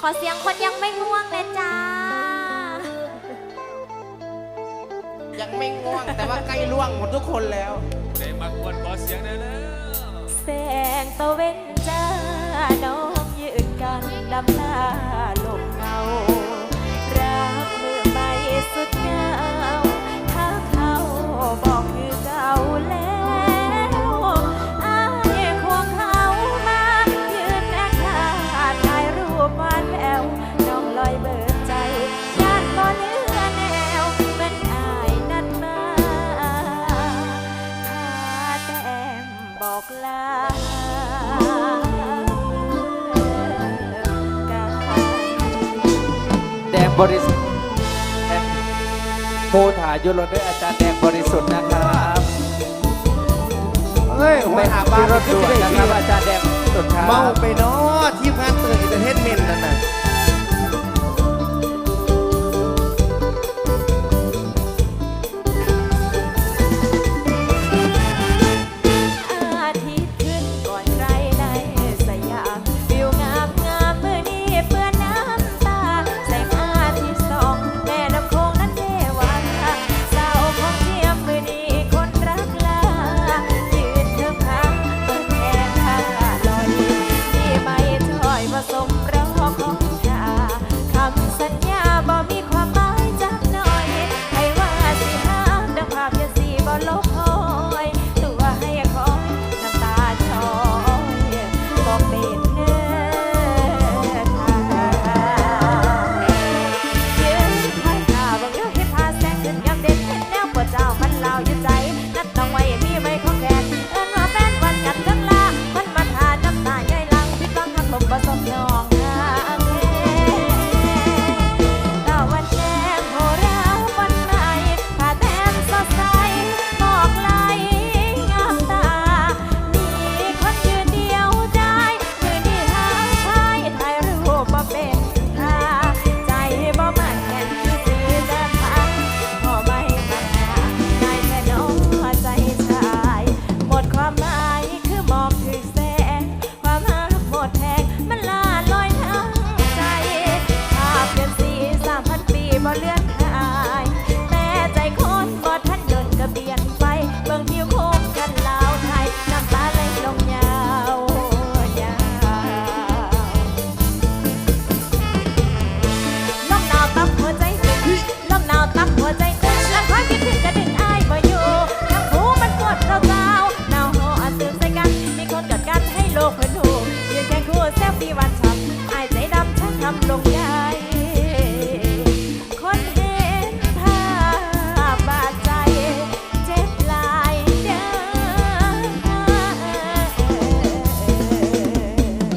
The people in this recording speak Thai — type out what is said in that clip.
ขอเสียงคนยังไม่ง่วงเลยจ้า ยังไม่ง่วงแต่ว่าใกล้ล่วงหมดทุกคนแล้ว ได้มากวนขอเสียงหน่อยแล้ว บริสุทธิ์โพธายุรดด้วยอาจารย์แดงบริสุทธิ์นะครับเฮ้ยหัวหาบ้านรถด่วนนะครับอาจารย์แดงสุดครับเมาไปเนาะทีมงานเตยเอนเตเทนเมนต์ กพนโ